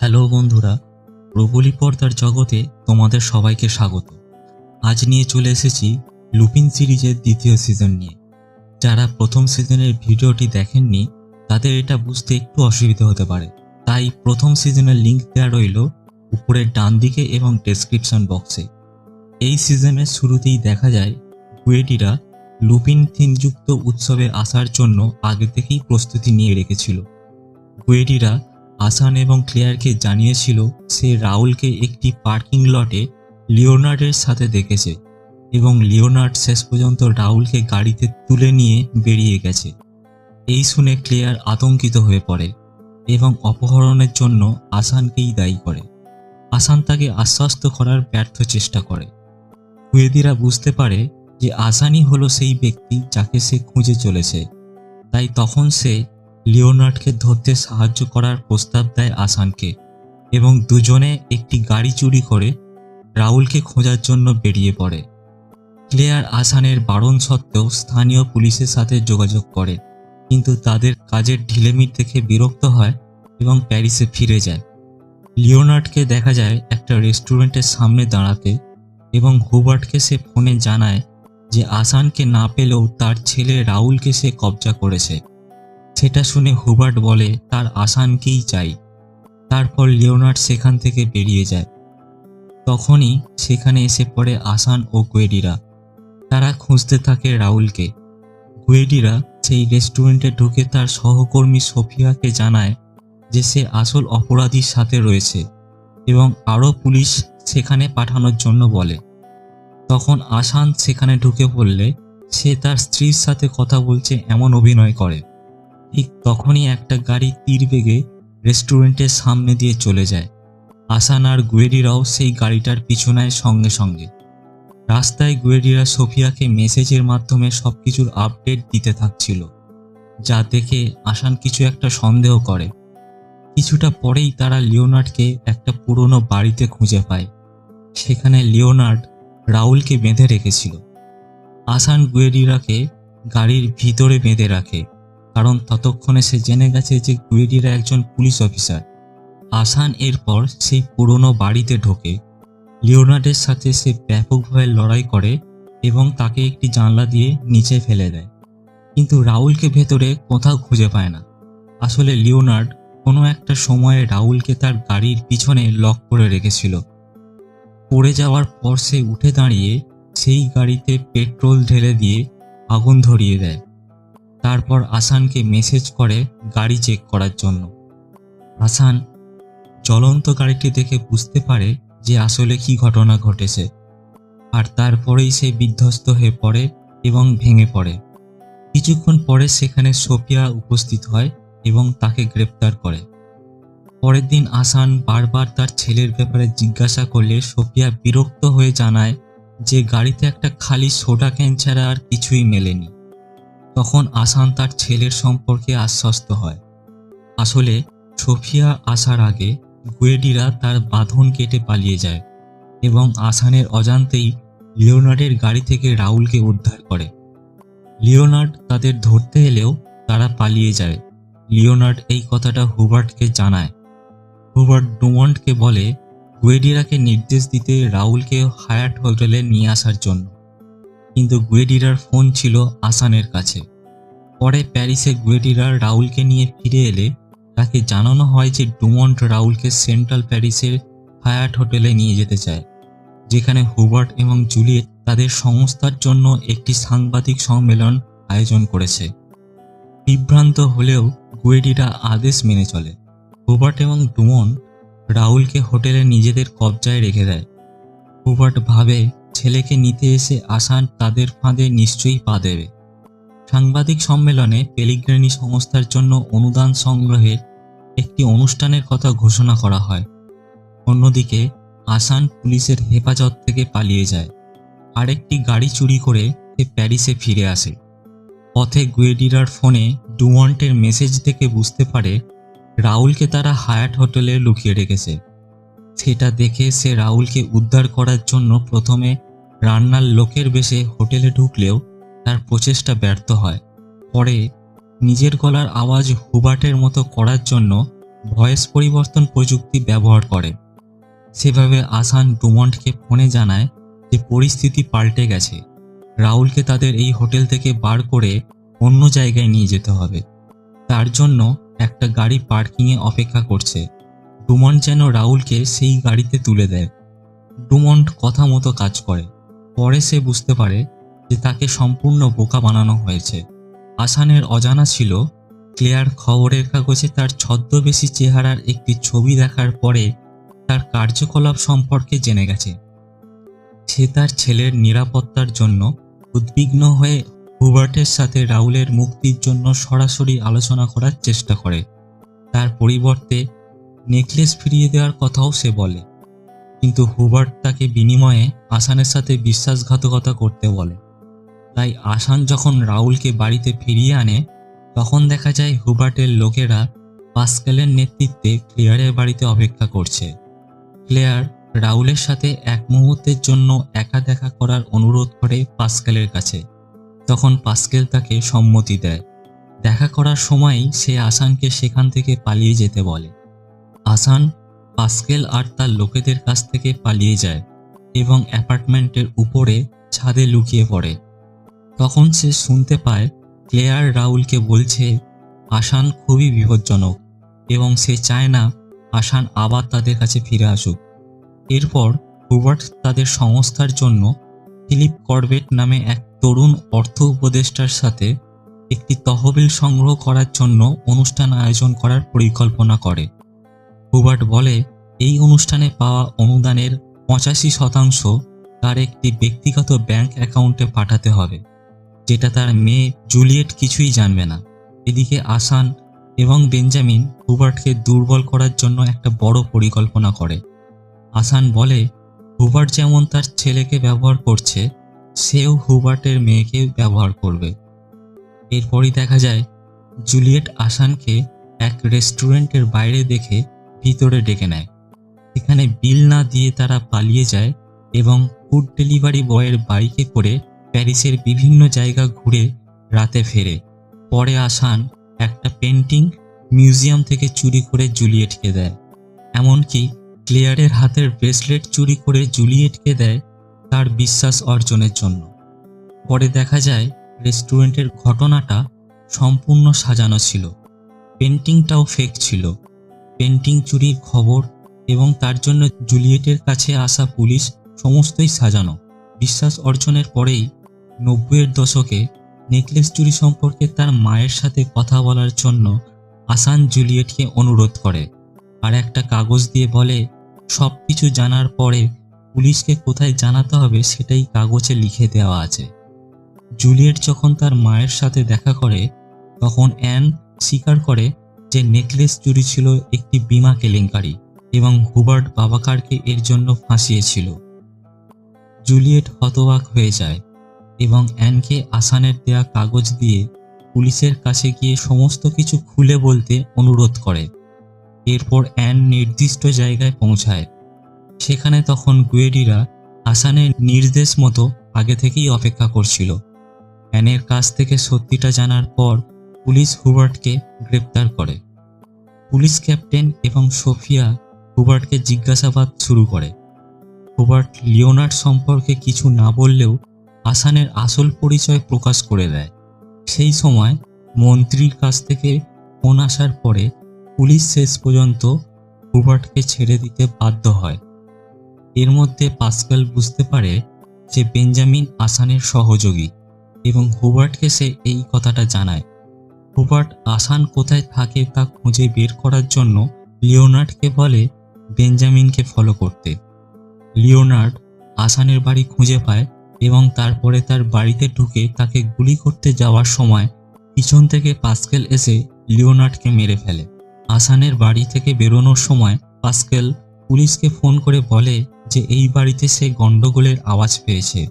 Hello বন্ধুরা প্রবলী পর্দার জগতে তোমাদের সবাইকে স্বাগত। আজ নিয়ে চলে এসেছি লুপিন সিরিজের দ্বিতীয় সিজন নিয়ে। যারা প্রথম সিজনের ভিডিওটি দেখেননি, তাদের এটা বুঝতে একটু অসুবিধা হতে পারে। তাই প্রথম সিজনের লিঙ্ক দেওয়া রইল উপরের ডান দিকে এবং ডেসক্রিপশন বক্সে এই সিজনের শুরুতেই দেখা যায় গুয়েটিরা লুপিন থিমযুক্ত উৎসবে আসার জন্য আগে থেকেই প্রস্তুতি নিয়ে রেখেছিল। গুয়েটিরা আসান এবং ক্লেয়ারকে জানিয়েছিল সে রাহুলকে একটি পার্কিং লটে লিওনার্ডের সাথে দেখেছে এবং লিওনার্ড শেষ পর্যন্ত রাহুলকে গাড়িতে তুলে নিয়ে বেরিয়ে গেছে। এই শুনে ক্লেয়ার আতঙ্কিত হয়ে পড়ে এবং অপহরণের জন্য আসানকেই দায়ী করে। আসান তাকে আশ্বস্ত করার ব্যর্থ চেষ্টা করে। কুয়েদিরা বুঝতে পারে যে আসানই হলো সেই ব্যক্তি যাকে সে খুঁজে চলেছে। তাই তখন সে লিওনার্ডকে ধরতে সাহায্য করার প্রস্তাব দেয় আসানকে এবং দুজনে একটি গাড়ি চুরি করে রাহুলকে খোঁজার জন্য বেরিয়ে পড়ে। ক্লেয়ার আসানের বারণ সত্ত্বেও স্থানীয় পুলিশের সাথে যোগাযোগ করে, কিন্তু তাদের কাজের ঢিলেমির দেখে বিরক্ত হয় এবং প্যারিসে ফিরে যায়। লিওনার্ডকে দেখা যায় একটা রেস্টুরেন্টের সামনে দাঁড়াতে এবং হুবার্টকে সে ফোনে জানায় যে আসানকে না পেলেও তার ছেলে রাহুলকে সে কবজা করেছে। সেটা শুনে হুবার্ট বলে, তার আসানকেই চাই। তারপর লিওনার্ড সেখান থেকে বেরিয়ে যায়। তখনই সেখানে এসে পড়ে আসান ও গুয়েডিরা। তারা খুঁজতে থাকে রাহুলকে গুয়েডিরা সেই রেস্টুরেন্টে ঢুকে তার সহকর্মী সোফিয়াকে জানায় যে সে আসল অপরাধীর সাথে রয়েছে এবং আরও পুলিশ সেখানে পাঠানোর জন্য বলে। তখন আসান সেখানে ঢুকে পড়লে সে তার স্ত্রীর সাথে কথা বলছে, এমন অভিনয় করে। ঠিক তখনই একটা গাড়ি তীর বেগে রেস্টুরেন্টের সামনে দিয়ে চলে যায়। আসান আর গুয়েডিরাও সেই গাড়িটার পিছনায় সঙ্গে সঙ্গে। রাস্তায় গুয়েডিরা সোফিয়াকে মেসেজের মাধ্যমে সবকিছুর আপডেট দিতে থাকছিল, যা দেখে আসান কিছু একটা সন্দেহ করে। কিছুটা পরেই তারা লিওনার্ডকে একটা পুরনো বাড়িতে খুঁজে পায়। সেখানে লিওনার্ড রাউলকে বেঁধে রেখেছিল। আসান গুয়েডিরাকে গাড়ির ভিতরে বেঁধে রাখে। কারণ ততক্ষণে সে জেনে গেছে যে গুয়েডিরা একজন পুলিশ অফিসার। আসান এরপর সেই পুরনো বাড়িতে ঢোকে। লিওনার্ডের সাথে সে ব্যাপকভাবে লড়াই করে এবং তাকে একটি জানলা দিয়ে নিচে ফেলে দেয়। কিন্তু রাহুলকে ভেতরে কোথাও খুঁজে পায় না। আসলে লিওনার্ড কোনো একটা সময়ে রাহুলকে তার গাড়ির পিছনে লক করে রেখেছিল। পড়ে যাওয়ার পর সে উঠে দাঁড়িয়ে সেই গাড়িতে পেট্রোল ঢেলে দিয়ে আগুন ধরিয়ে দেয়। তারপর আসানকে মেসেজ করে গাড়ি চেক করার জন্য। আসান জ্বলন্ত গাড়িটি দেখে বুঝতে পারে যে আসলে কি ঘটনা ঘটেছে। আর তারপরেই সে বিধ্বস্ত হয়ে পড়ে এবং ভেঙে পড়ে। কিছুক্ষণ পরে সেখানে সোফিয়া উপস্থিত হয় এবং তাকে গ্রেপ্তার করে। পরের দিন আসান বারবার তার ছেলের ব্যাপারে জিজ্ঞাসা করলে সোফিয়া বিরক্ত হয়ে জানায় যে গাড়িতে একটা খালি সোডা ক্যান ছাড়া আর কিছুই মেলেনি। তখন আসান তার ছেলের সম্পর্কে আশ্বস্ত হয়। আসলে সোফিয়া আসার আগে গুয়েডিরা তার বাঁধন কেটে পালিয়ে যায় এবং আসানের অজান্তেই লিওনার্ডের গাড়ি থেকে রাহুলকে উদ্ধার করে। লিওনার্ড তাদের ধরতে এলেও তারা পালিয়ে যায়। লিওনার্ড এই কথাটা হুবার্টকে জানায়। হুবার্ট ডুমন্টকে বলে, গুয়েডিরাকে নির্দেশ দিতে রাউলকে হায়াট হোটেলে নিয়ে আসার জন্য। কিন্তু গুয়েডিরার ফোন ছিল আসানের কাছে। পরে প্যারিসে গুয়েডিরা রাউলকে নিয়ে ফিরে এলে তাকে জানানো হয় যে ডুমন্ট রাউলকে সেন্ট্রাল প্যারিসের হায়াট হোটেলে নিয়ে যেতে চায়, যেখানে হুবার্ট এবং জুলিয়েট তাদের সংস্থার জন্য একটি সাংবাদিক সম্মেলন আয়োজন করেছে। বিভ্রান্ত হলেও গুয়েডিরা আদেশ মেনে চলে। হুবার্ট এবং ডুমন রাউলকে হোটেলে নিজেদের কবজায় রেখে দেয়। হুবার্ট ভাবে ছেলেকে নিতে এসে আসান তাদের ফাঁদে নিশ্চয়ই পা দেবে। সাংবাদিক সম্মেলনে পেলিগ্রানি সংস্থার জন্য অনুদান সংগ্রহের একটি অনুষ্ঠানের কথা ঘোষণা করা হয়। অন্যদিকে, আসান পুলিশের হেফাজত থেকে পালিয়ে যায়। আরেকটি গাড়ি চুরি করে সে প্যারিসে ফিরে আসে। পথে গুয়েডিরার ফোনে ডুমন্টের মেসেজ থেকে বুঝতে পারে রাহুলকে তারা হায়াট হোটেলে লুকিয়ে রেখেছে। সেটা দেখে সে রাহুলকে উদ্ধার করার জন্য প্রথমে রান্নার লোকের বেশে হোটেলে ঢুকলেও তার প্রচেষ্টা ব্যর্থ হয়। পরে নিজের গলার আওয়াজ হুবার্টের মতো করার জন্য ভয়েস পরিবর্তন প্রযুক্তি ব্যবহার করে। সেভাবে আসান ডুমন্টকে ফোনে জানায় যে পরিস্থিতি পাল্টে গেছে। রাহুলকে তাদের এই হোটেল থেকে বার করে অন্য জায়গায় নিয়ে যেতে হবে। তার জন্য একটা গাড়ি পার্কিংয়ে অপেক্ষা করছে। ডুমন্ট যেন রাহুলকে সেই গাড়িতে তুলে দেয়। ডুমন্ট কথা মতো কাজ করে। পরে সে বুঝতে পারে যে তাকে সম্পূর্ণ বোকা বানানো হয়েছে। আসানের অজানা ছিল, ক্লেয়ার খবরের কাগজে তার ছদ্মবেশী চেহারার একটি ছবি দেখার পরে তার কার্যকলাপ সম্পর্কে জেনে গেছে। সে তার ছেলের নিরাপত্তার জন্য উদ্বিগ্ন হয়ে হুবার্টের সাথে রাউলের মুক্তির জন্য সরাসরি আলোচনা করার চেষ্টা করে। তার পরিবর্তে নেকলেস ফিরিয়ে দেওয়ার কথাও সে বলে। কিন্তু হুবার্ট তাকে বিনিময়ে আসানের সাথে বিশ্বাসঘাতকতা করতে বলে। তাই আসান যখন রাউলকে বাড়িতে ফিরিয়ে আনে, তখন দেখা যায় হুবার্টের লোকেরা পাস্কেলের নেতৃত্বে ক্লেয়ারের বাড়িতে অপেক্ষা করছে। ক্লেয়ার রাউলের সাথে এক মুহূর্তের জন্য একা দেখা করার অনুরোধ করে পাস্কেলের কাছে। তখন পাস্কেল তাকে সম্মতি দেয়। দেখা করার সময়ই সে আসানকে সেখান থেকে পালিয়ে যেতে বলে। আসান পাস্কেল আর তার লোকেদের কাছ থেকে পালিয়ে যায় এবং অ্যাপার্টমেন্টের উপরে ছাদে লুকিয়ে পড়ে। তখন সে শুনতে পায়, ক্লেয়ার রাউলকে বলছে আসান খুবই বিপজ্জনক এবং সে চায় না আসান আবার তাদের কাছে ফিরে আসুক। এরপর হুবার্ট তাদের সংস্থার জন্য ফিলিপ করবেট নামে এক তরুণ অর্থ উপদেষ্টার সাথে একটি তহবিল সংগ্রহ করার জন্য অনুষ্ঠান আয়োজন করার পরিকল্পনা করে। হুবার্ট বলে, এই অনুষ্ঠানে পাওয়া অনুদানের পঁচাশি শতাংশ তার একটি ব্যক্তিগত ব্যাংক অ্যাকাউন্টে পাঠাতে হবে, যেটা তার মেয়ে জুলিয়েট কিছুই জানবে না। এদিকে আসান এবং বেঞ্জামিন হুবার্টকে দুর্বল করার জন্য একটা বড় পরিকল্পনা করে। আসান বলে, হুবার্ট যেমন তার ছেলেকে ব্যবহার করছে, সেও হুবার্টের মেয়েকে ব্যবহার করবে। এরপরই দেখা যায়, জুলিয়েট আসানকে এক রেস্টুরেন্টের বাইরে দেখে ভিতরে ডেকে নেয়। সেখানে বিল না দিয়ে তারা পালিয়ে যায় এবং ফুড ডেলিভারি বয়ের বাইকে করে প্যারিসের বিভিন্ন জায়গা ঘুরে রাতে ফেরে। পরে আসান একটা পেন্টিং মিউজিয়াম থেকে চুরি করে জুলিয়েটকে দেয়। এমনকি ক্লেয়ারের হাতের ব্রেসলেট চুরি করে জুলিয়েটকে দেয় তার বিশ্বাস অর্জনের জন্য। পরে দেখা যায় রেস্টুরেন্টের ঘটনাটা সম্পূর্ণ সাজানো ছিল। পেন্টিংটাও ফেক ছিল। পেন্টিং চুরির খবর এবং তার জন্য জুলিয়েটের কাছে আসা পুলিশ সমস্তই সাজানো। বিশ্বাস অর্জনের পরেই নব্বইয়ের দশকে নেকলেস চুরি সম্পর্কে তার মায়ের সাথে কথা বলার জন্য আসান জুলিয়েটকে অনুরোধ করে আর একটা কাগজ দিয়ে বলে সব কিছু জানার পরে পুলিশকে কোথায় জানাতে হবে সেটাই কাগজে লিখে দেওয়া আছে। জুলিয়েট যখন তার মায়ের সাথে দেখা করে, তখন অ্যান স্বীকার করে যে নেকলেস চুরি ছিল একটি বিমা কেলেঙ্কারি এবং হুবার্ট বাবাকারকে এর জন্য ফাঁসিয়েছিল। জুলিয়েট হতবাক হয়ে যায় এবং অ্যানকে আসানের দেয়া কাগজ দিয়ে পুলিশের কাছে গিয়ে সমস্ত কিছু খুলে বলতে অনুরোধ করে। এরপর অ্যান নির্দিষ্ট জায়গায় পৌঁছায়। সেখানে তখন গুয়েডিরা আসানের নির্দেশ মতো আগে থেকেই অপেক্ষা করছিল। অ্যানের কাছ থেকে সত্যিটা জানার পর পুলিশ হুবার্টকে গ্রেপ্তার করে। পুলিশ ক্যাপ্টেন এবং সোফিয়া হুবার্টকে জিজ্ঞাসাবাদ শুরু করে। হুবার্ট লিওনার্ড সম্পর্কে কিছু না বললেও আসানের আসল পরিচয় প্রকাশ করে দেয়। সেই সময় মন্ত্রীর কাছ থেকে ফোন আসার পরে পুলিশ শেষ পর্যন্ত হুবার্টকে ছেড়ে দিতে বাধ্য হয়। এর মধ্যে পাস্কাল বুঝতে পারে যে বেঞ্জামিন আসানের সহযোগী এবং হুবার্টকে সে এই কথাটা জানায়। হুবার্ট আসান কোথায় থাকে তা খুঁজে বের করার জন্য লিওনার্ডকে বলে বেঞ্জামিনকে ফলো করতে। লিওনার্ড আসানের বাড়ি খুঁজে পায় এবং তারপরে তার বাড়িতে ঢুকে তাকে গুলি করতে যাওয়ার সময় পিছন থেকে পাস্কেল এসে লিওনার্ডকে মেরে ফেলে। আসানের বাড়ি থেকে বেরোনোর সময় পাস্কেল পুলিশকে ফোন করে বলে যে এই বাড়িতে সে গন্ডগোলের আওয়াজ পেয়েছে।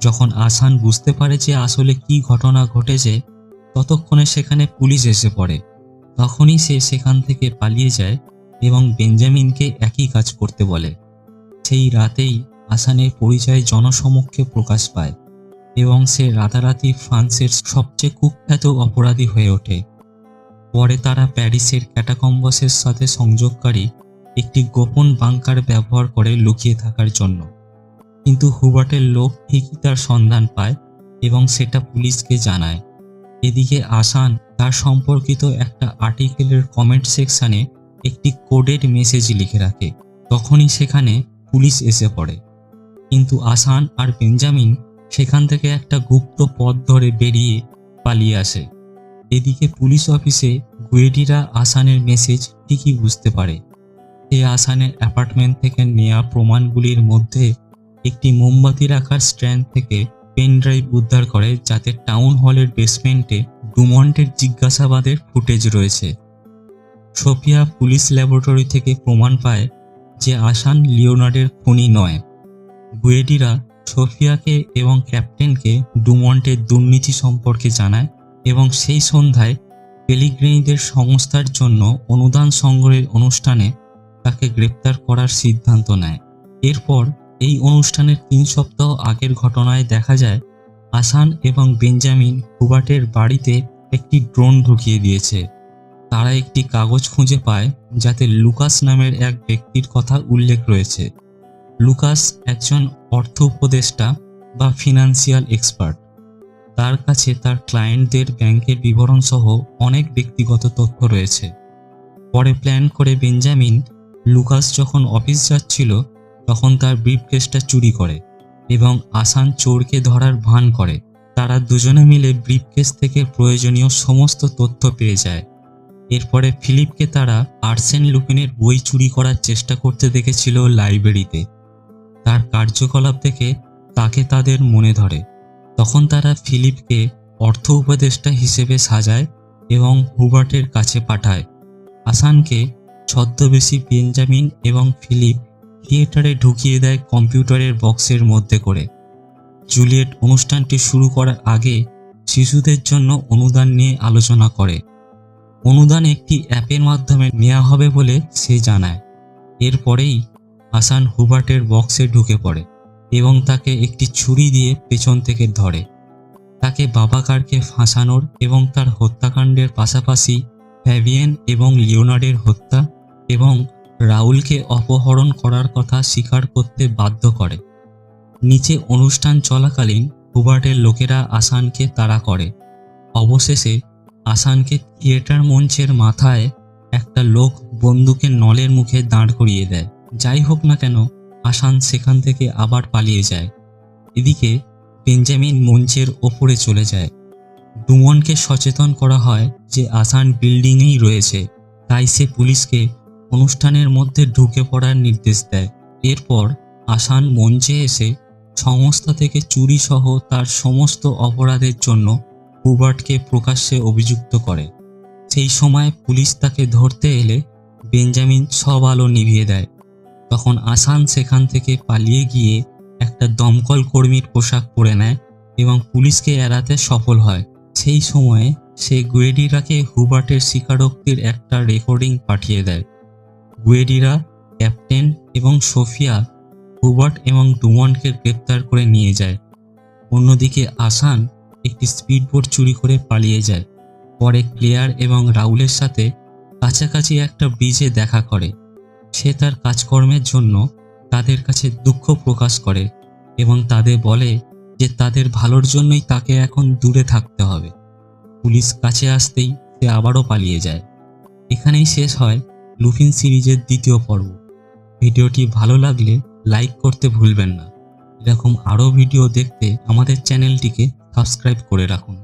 যখন আসান বুঝতে পারে যে আসলে কি ঘটনা ঘটেছে ততক্ষণে সেখানে পুলিশ এসে পড়ে। তখনই সে সেখান থেকে পালিয়ে যায় এবং বেঞ্জামিনকে একই কাজ করতে বলে। সেই রাতেই আসানের পরিচয় জনসমক্ষে প্রকাশ পায় এবং সে রাতারাতি ফ্রান্সের সবচেয়ে কুখ্যাত অপরাধী হয়ে ওঠে। পরে তারা প্যারিসের ক্যাটাকম্বাসের সাথে সংযোগকারী একটি গোপন বাংকার ব্যবহার করে লুকিয়ে থাকার জন্য। কিন্তু হুবার্টের লোক ঠিকই তার সন্ধান পায় এবং সেটা পুলিশকে জানায়। এদিকে আসান তার সম্পর্কিত একটা আর্টিকেলের কমেন্ট সেকশানে একটি কোডেড মেসেজ লিখে রাখে। তখনই সেখানে পুলিশ এসে পড়ে। কিন্তু আসান আর বেঞ্জামিন সেখান থেকে একটা গুপ্ত পথ ধরে বেরিয়ে পালিয়ে আসে। এদিকে পুলিশ অফিসে গুয়েডিরা আসানের মেসেজ ঠিকই বুঝতে পারে। সে আসানের অ্যাপার্টমেন্ট থেকে নেওয়া প্রমাণগুলির মধ্যে একটি মোমবাতি রাখার স্ট্যান্ড থেকে পেন ড্রাইভ উদ্ধার করে যাতে টাউন হলের বেসমেন্টে ডুমন্টের জিজ্ঞাসাবাদের ফুটেজ রয়েছে। সোফিয়া পুলিশ ল্যাবরেটরি থেকে প্রমাণ পায় যে আসান লিওনার্ডের খুনি নয়। গুয়েডিরা সোফিয়াকে এবং ক্যাপ্টেনকে ডুমন্টের দুর্নীতি সম্পর্কে জানায় এবং সেই সন্ধ্যায় পেলিগ্রেনিদের সংস্থার জন্য অনুদান সংগ্রহের অনুষ্ঠানে তাকে গ্রেপ্তার করার সিদ্ধান্ত নেয়। এরপর এই অনুষ্ঠানের তিন সপ্তাহ আগের ঘটনায় দেখা যায় আসান এবং বেঞ্জামিন হুবার্টের বাড়িতে একটি ড্রোন ঢুকিয়ে দিয়েছে। তারা একটি কাগজ খুঁজে পায়, যাতে লুকাস নামের এক ব্যক্তির কথা উল্লেখ রয়েছে। লুকাস একজন অর্থ উপদেষ্টা বা ফিনান্সিয়াল এক্সপার্ট। তার কাছে তার ক্লায়েন্টদের ব্যাংকের বিবরণ সহ অনেক ব্যক্তিগত তথ্য রয়েছে। পরে প্ল্যান করে বেঞ্জামিন লুকাস যখন অফিস যাচ্ছিল তখন তার ব্রিফকেসটা চুরি করে এবং আসান চোরকে ধরার ভান করে। তারা দুজনে মিলে ব্রিফকেস থেকে প্রয়োজনীয় সমস্ত তথ্য পেয়ে যায়। এরপরে ফিলিপকে তারা আর্সেন লুপিনের বই চুরি করার চেষ্টা করতে দেখেছিল লাইব্রেরিতে। তার কার্যকলাপ দেখে তাকে তাদের মনে ধরে। তখন তারা ফিলিপকে অর্থ উপদেষ্টা হিসেবে সাজায় এবং হুবার্টের কাছে পাঠায়। আসানকে ছদ্মবেশী বেঞ্জামিন এবং ফিলিপ থিয়েটারে ঢুকিয়ে দেয় কম্পিউটারের বক্সের মধ্যে করে। জুলিয়েট অনুষ্ঠানটি শুরু করার আগে শিশুদের জন্য অনুদান নিয়ে আলোচনা করে। অনুদান একটি অ্যাপের মাধ্যমে নেওয়া হবে বলে সে জানায়। এরপরেই আসান হুবার্টের বক্সে ঢুকে পড়ে এবং তাকে একটি ছুরি দিয়ে পেছন থেকে ধরে। তাকে বাবাকারকে ফাঁসানোর এবং তার হত্যাকাণ্ডের পাশাপাশি ফ্যাভিয়েন এবং লিওনার্ডের হত্যা এবং রাউলকে অপহরণ করার কথা স্বীকার করতে বাধ্য করে। নিচে অনুষ্ঠান চলাকালীন হুবার্টের লোকেরা আসানকে তাড়া করে। অবশেষে আসানকে থিয়েটার মঞ্চের মাথায় একটা লোক বন্দুকের নলের মুখে দাঁড় করিয়ে দেয়। যাই হোক না কেন, আসান সেখান থেকে আবার পালিয়ে যায়। এদিকে বেঞ্জামিন মঞ্চের ওপরে চলে যায়। ডুমনকে সচেতন করা হয় যে আসান বিল্ডিংয়েই রয়েছে, তাই সে পুলিশকে অনুষ্ঠানের মধ্যে ঢুকে পড়ার নির্দেশ দেয়। এরপর আসান মঞ্চে এসে সংস্থা থেকে চুরি সহ তার সমস্ত অপরাধের জন্য হুবার্টকে প্রকাশ্যে অভিযুক্ত করে। সেই সময় পুলিশ তাকে ধরতে এলে বেঞ্জামিন সব আলো নিভিয়ে দেয়। তখন আসান সেখান থেকে পালিয়ে গিয়ে একটা দমকল কর্মীর পোশাক পরে নেয় এবং পুলিশকে এড়াতে সফল হয়। সেই সময়ে সে গুয়েডিরাকে হুবার্টের স্বীকারোক্তির একটা রেকর্ডিং পাঠিয়ে দেয়। গুয়েডিরা ক্যাপ্টেন এবং সোফিয়া হুবার্ট এবং ডুমন্টকে গ্রেপ্তার করে নিয়ে যায়। অন্যদিকে আসান একটি স্পিডবোট চুরি করে পালিয়ে যায়। পরে ক্লেয়ার এবং রাউলের সাথে কাছাকাছি একটা ব্রিজে দেখা করে। সে তার কাজকর্মের জন্য তাদের কাছে দুঃখ প্রকাশ করে এবং তাদের বলে যে তাদের ভালোর জন্যই তাকে এখন দূরে থাকতে হবে। পুলিশ কাছে আসতেই সে আবারও পালিয়ে যায়। এখানেই শেষ হয় লুফিন সিরিজের দ্বিতীয় পর্ব। ভিডিওটি ভালো লাগলে লাইক করতে ভুলবেন না। এরকম আরও ভিডিও দেখতে আমাদের চ্যানেলটিকে সাবস্ক্রাইব করে রাখুন।